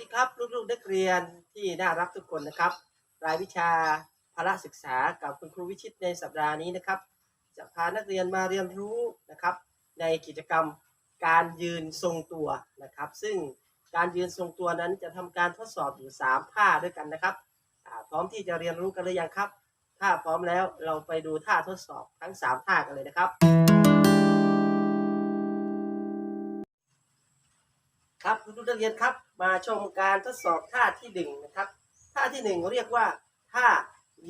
ดีครับลูกๆนักเรียนที่น่ารักทุกคนนะครับ รายวิชาพละศึกษากับคุณครูวิชิตในสัปดาห์นี้นะครับ จะพานักเรียนมาเรียนรู้นะครับ ในกิจกรรมการยืนทรงตัวนะครับ ซึ่งการยืนทรงตัวนั้นจะทำการทดสอบอยู่ 3 ท่าด้วยกันนะครับพร้อมที่จะเรียนรู้กันหรือยังครับ ถ้าพร้อมแล้วเราไปดูท่าทดสอบทั้ง 3 ท่ากันเลยนะครับ ครับคุณผู้นักเรียนครับ มาชมการทดสอบท่าที่หนึ่งนะครับ ท่าที่หนึ่งเรียกว่าท่า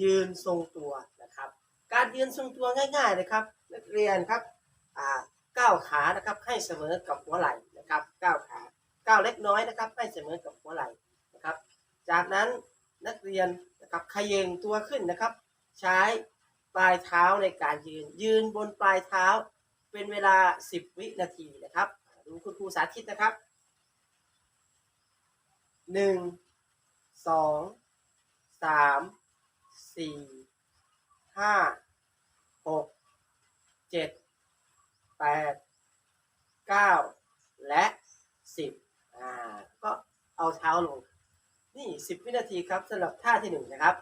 ยืนทรงตัวนะครับ การยืนทรงตัวง่ายๆนะครับ นักเรียนครับก้าวขานะครับให้เสมอกับหัวไหล่นะครับก้าวขาก้าวเล็กน้อยนะครับ ให้เสมอกับหัวไหล่นะครับ จากนั้นนักเรียนนะครับขย่งตัวขึ้นนะครับ ใช้ปลายเท้าในการยืน ยืนบนปลายเท้าเป็นเวลา 10 วินาทีนะครับดูคุณครูสาธิตนะครับ หนึ่งสองสามสี่ห้าหกเจ็ดแปดเก้าและสิบอ่าก็เอาเท้าลง นี่สิบวินาทีครับสำหรับท่าที่หนึ่งนะครับ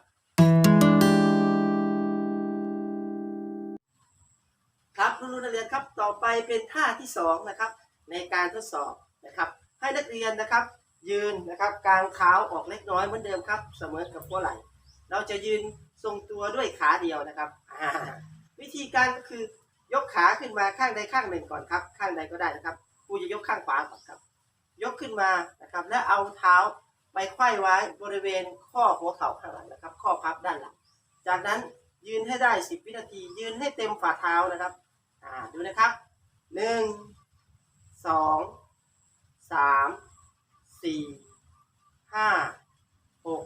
ครับรุ่นนักเรียนครับต่อไปเป็นท่าที่สองนะครับ ในการทดสอบนะครับ ให้นักเรียนนะครับ ยืนนะครับกางเท้าออกเล็กน้อยเหมือนเดิมครับ เสมอกับหัวไหล่ เราจะยืนทรงตัวด้วยขาเดียวนะครับ วิธีการก็คือยกขาขึ้นมาข้างใดข้างหนึ่งก่อนครับ ข้างใดก็ได้นะครับครูจะยกข้างขวาก่อนครับ ยกขึ้นมานะครับ แล้วเอาเท้าไปไขว้ไว้บริเวณข้อหัวเข่าข้างหลังนะครับ ข้อพับด้านหลัง จากนั้นยืนให้ได้ 10 วินาที ยืนให้เต็มฝ่าเท้านะครับอ่าดูนะครับหนึ่ง สี่ห้าหก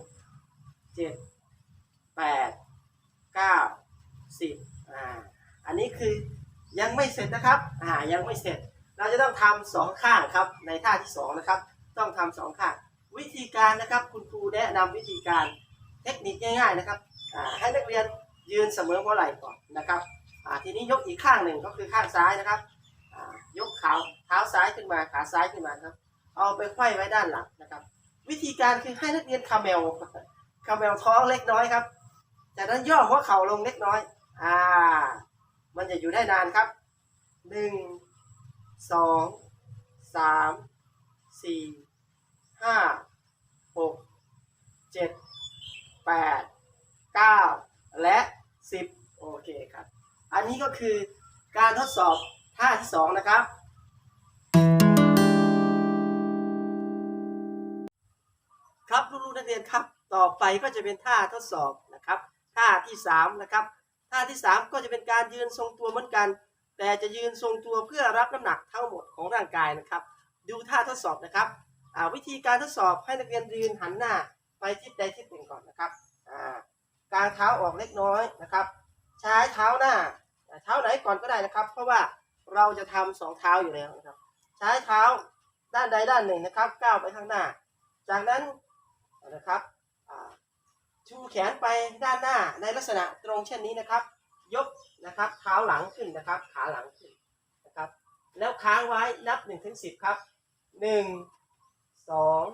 เจ็ดแปดเก้าสิบอ่าอันนี้คือยังไม่เสร็จนะครับอ่ายังไม่เสร็จ เราจะต้องทำสองข้างครับในท่าที่สองนะครับ ต้องทำสองข้าง วิธีการนะครับคุณครูแนะนำวิธีการเทคนิคง่ายๆนะครับอ่าให้นักเรียนยืนเสมอหัวไหล่ก่อนนะครับอ่าทีนี้ยกอีกข้างหนึ่งก็คือข้างซ้ายนะครับอ่ายกขาเท้าซ้ายขึ้นมาขาซ้ายขึ้นมาครับ เอาไปไขว้ไว้ด้านหลังนะครับ วิธีการคือให้นักเรียนคาเมลคาเมลท้องเล็กน้อยครับ จากนั้นย่อหัวเข่าลงเล็กน้อย อ่า มันจะอยู่ได้นานครับหนึ่งสองสามสี่ห้าหกเจ็ดแปดเก้าและสิบโอเคครับ อันนี้ก็คือการทดสอบท่าที่สองนะครับ นักเรียนครับ ต่อไปก็จะเป็นท่าทดสอบนะครับ ท่าที่สามนะครับ ท่าที่สามก็จะเป็นการยืนทรงตัวเหมือนกัน แต่จะยืนทรงตัวเพื่อรับน้ำหนักทั้งหมดของร่างกายนะครับ ดูท่าทดสอบนะครับอ่าวิธีการทดสอบให้นักเรียนยืนหันหน้าไปทิศใดทิศหนึ่งก่อนนะครับอ่ากางเท้าออกเล็กน้อยนะครับ ใช้เท้าหน้าอ่าเท้าไหนก่อนก็ได้นะครับ เพราะว่าเราจะทำสองเท้าอยู่แล้วนะครับ ใช้เท้าด้านใดด้านหนึ่งนะครับ ก้าวไปข้างหน้า จากนั้น นะครับชูแขนไปด้านหน้าในลักษณะตรงเช่นนี้นะครับ ยกนะครับเท้าหลังขึ้นนะครับ ขาหลังขึ้นนะครับ แล้วค้างไว้นับ1นถึงสิครับหนึ่งสอง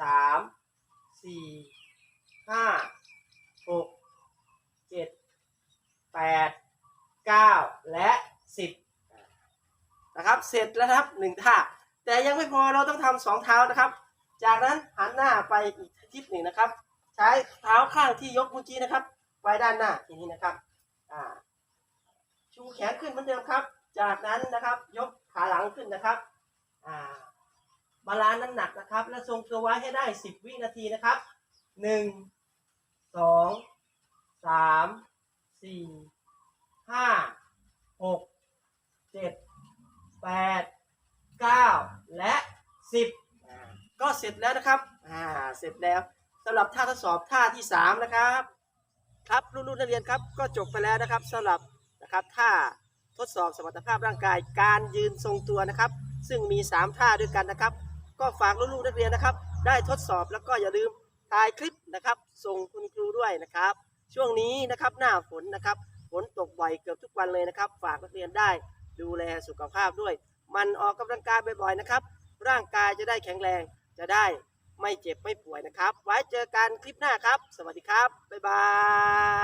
สามสี่ห้าหกเจ็ดแปดเก้าและสิบนะครับ เสร็จแล้วครับหนึ่งท่าแต่ยังไม่พอเราต้องทำสองเท้านะครับ จากนั้นหันหน้าไปอีกทิศหนึ่งนะครับ ใช้เท้าข้างที่ยกเมื่อกี้นะครับ ไว้ด้านหน้าทีนี้นะครับชูแขนขึ้นเหมือนเดิมครับ จากนั้นนะครับยกขาหลังขึ้นนะครับบาลานซ์น้ำหนักนะครับ และทรงตัวไว้ให้ได้ 10 วินาทีนะครับ 1 2 3 4 5 6 7 8 9 และ 10อ่าก็เสร็จแล้วนะครับ อ่า เสร็จแล้วสำหรับท่าทดสอบท่าที่3นะครับ ครับลูกๆนักเรียนครับ ก็จบไปแล้วนะครับสำหรับนะครับท่าทดสอบสมรรถภาพร่างกาย การยืนทรงตัวนะครับ ซึ่งมี 3 ท่าด้วยกันนะครับ ก็ฝากลูกๆนักเรียนนะครับ ได้ทดสอบแล้วก็อย่าลืมถ่ายคลิปนะครับ ส่งคุณครูด้วยนะครับ ช่วงนี้นะครับหน้าฝนนะครับฝนตกบ่อยเกือบทุกวันเลยนะครับ ฝากนักเรียนได้ดูแลสุขภาพด้วย มันออกกำลังกายบ่อยๆนะครับ ร่างกายจะได้แข็งแรง จะได้ไม่เจ็บไม่ป่วยนะครับ ไว้เจอกันคลิปหน้าครับ สวัสดีครับ บ๊ายบาย